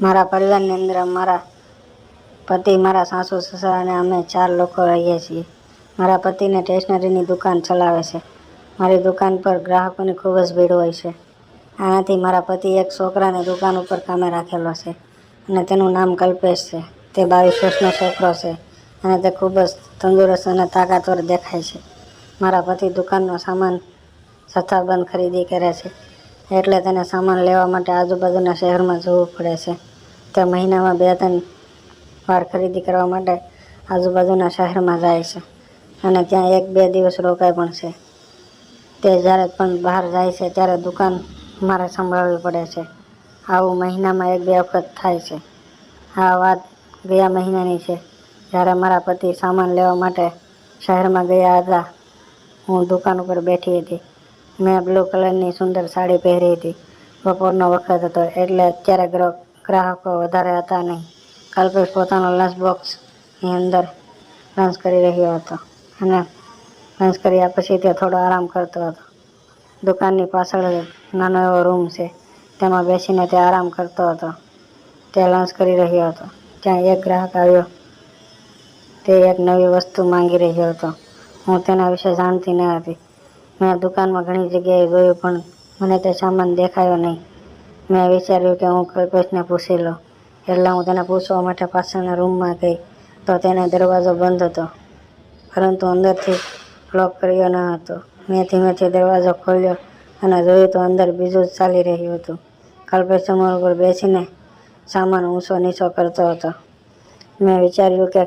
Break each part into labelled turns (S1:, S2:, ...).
S1: મારા પરિવારની અંદર મારા પતિ, મારા સાસુ, સસરા અને અમે ચાર લોકો રહીએ છીએ. મારા પતિને સ્ટેશનરીની દુકાન ચલાવે છે. મારી દુકાન પર ગ્રાહકોની ખૂબ જ ભીડ હોય છે. આનાથી મારા પતિ એક છોકરાને દુકાન ઉપર કામે રાખેલો છે અને તેનું નામ કલ્પેશ છે. તે બાવીસ વર્ષનો છોકરો છે અને તે ખૂબ જ તંદુરસ્ત અને તાકાતવર દેખાય છે. મારા પતિ દુકાનનો સામાન જથ્થાબંધ ખરીદી કરે છે. એટલે તેને સામાન લેવા માટે આજુબાજુના શહેરમાં જવું પડે છે. તે મહિનામાં બે ત્રણ વાર ખરીદી કરવા માટે આજુબાજુના શહેરમાં જાય છે. અને ત્યાં એક બે દિવસ રોકાય પણ છે. તે જ્યારે પણ બહાર જાય છે ત્યારે દુકાન મારે સંભાળવી પડે છે. આવું મહિનામાં એક બે વખત થાય છે. આ વાત ગયા મહિનાની છે. જ્યારે મારા પતિ સામાન લેવા માટે શહેરમાં ગયા હતા, હું દુકાન ઉપર બેઠી હતી. મેં બ્લુ કલરની સુંદર સાડી પહેરી હતી. બપોરનો વખત હતો એટલે અત્યારે ગ્ર- ગ્રાહકો વધારે હતા નહીં. કલ્પેશ પોતાનો લંચ બોક્સની અંદર લંચ કરી રહ્યો હતો અને લંચ કર્યા પછી તે થોડો આરામ કરતો હતો. દુકાનની પાછળ નાનો એવો રૂમ છે. તેમાં બેસીને તે આરામ કરતો હતો. તે લંચ કરી રહ્યો હતો. ત્યાં એક ગ્રાહક આવ્યો. તે એક નવી વસ્તુ માંગી રહ્યો હતો. હું તેના વિશે જાણતી ન હતી. મેં દુકાનમાં ઘણી જગ્યાએ જોયું પણ મને તે સામાન દેખાયો નહીં. મેં વિચાર્યું કે હું કલ્પેશને પૂછી લઉં. એટલે હું તેને પૂછવા માટે પાછળના રૂમમાં ગઈ. તો તેને દરવાજો બંધ હતો. પરંતુ અંદરથી લોક કર્યો ન હતો. મેં ધીમેથી દરવાજો ખોલ્યો અને જોયું તો અંદર બીજું જ ચાલી રહ્યું હતું. કલ્પેશ સમોર ઉપર બેસીને સામાન ઊંચો નીચો કરતો હતો. મેં વિચાર્યું કે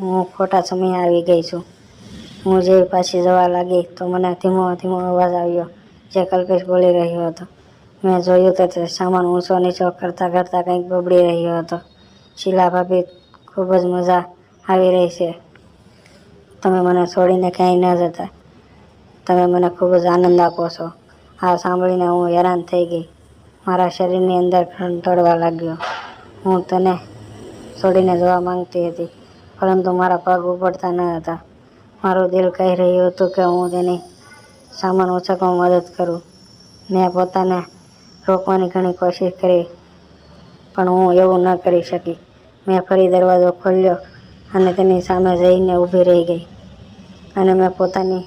S1: હું ખોટા સમયે આવી ગઈ છું. હું જે પાછી જવા લાગી તો મને ધીમો ધીમો અવાજ આવ્યો, જે કલ્પેશ બોલી રહ્યો હતો. મેં જોયું તો તે સામાન ઊંચો નીચો કરતાં કરતાં કંઈક બબડી રહ્યો હતો. શીલા ભાભી ખૂબ જ મજા આવી રહી છે. તમે મને છોડીને ક્યાંય ન જતા. તમે મને ખૂબ જ આનંદ આપો છો. આ સાંભળીને હું હેરાન થઈ ગઈ. મારા શરીરની અંદર ખંતોડવા લાગ્યો. હું તને છોડીને જવા માંગતી હતી, પરંતુ મારા પગ ઉપડતા ન હતા. મારું દિલ કહી રહ્યું હતું કે હું તેની સામાન ઉચકવામાં મદદ કરું. મેં પોતાને રોકવાની ઘણી કોશિશ કરી, પણ હું એવું ન કરી શકી. મેં ફરી દરવાજો ખોલ્યો અને તેની સામે જઈને ઊભી રહી ગઈ. અને મેં પોતાની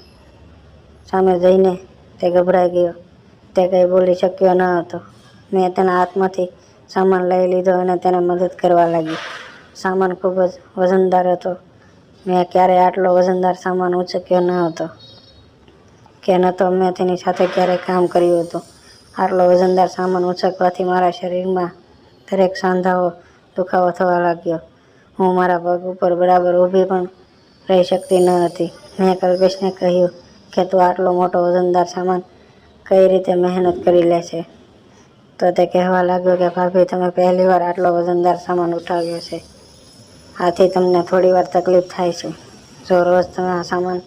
S1: સામે જઈને તે ગભરાઈ ગયો. તે કંઈ બોલી શક્યો ન હતો. મેં તેના હાથમાંથી સામાન લઈ લીધો અને તેને મદદ કરવા લાગી સામાન ખૂબ જ વજનદાર હતો. મેં ક્યારેય આટલો વજનદાર સામાન ઉચક્યો ન હતો. કે ન તો મેં તેની સાથે ક્યારેય કામ કર્યું હતું. આટલો વજનદાર સામાન ઉછકવાથી મારા શરીરમાં દરેક સાંધાઓ દુખાવો થવા લાગ્યો. હું મારા પગ ઉપર બરાબર ઊભી પણ રહી શકતી ન હતી. મેં કલ્પેશને કહ્યું કે તું આટલો મોટો વજનદાર સામાન કઈ રીતે મહેનત કરી લે છે તો તે કહેવા લાગ્યો કે, ભાભી, તમે પહેલીવાર આટલો વજનદાર સામાન ઉઠાવ્યો છે. આથી તમને થોડી વાર તકલીફ થાય છે. જો રોજ તમે આ સામાન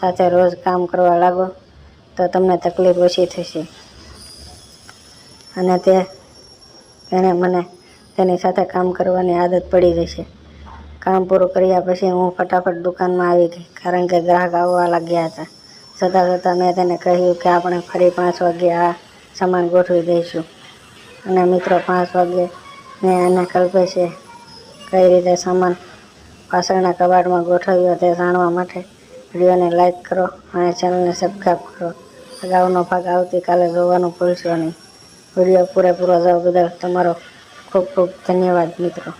S1: સાથે રોજ કામ કરવા લાગો, તો તમને તકલીફ ઓછી થશે. અને તે તેણે મને તેની સાથે કામ કરવાની આદત પડી ગઈ છે. કામ પૂરું કર્યા પછી હું ફટાફટ દુકાનમાં આવી ગઈ, કારણ કે ગ્રાહક આવવા લાગ્યા હતા. છતાં છતાં મેં તેને કહ્યું કે આપણે ફરી પાંચ વાગે આ સામાન ગોઠવી દઈશું. અને મિત્રો, પાંચ વાગે મેં એને કલ્પેશે કઈ રીતે સામાન પાછળના કબાટમાં ગોઠવ્યો તે જાણવા માટે. વિડીયોને લાઇક કરો અને ચેનલને સબસ્ક્રાઈબ કરો. અગાઉનો ભાગ આવતીકાલે જોવાનું ભૂલશો નહીં. વીડિયો પૂરેપૂરો જોવા બદલ તમારો ખૂબ ખૂબ ધન્યવાદ મિત્રો.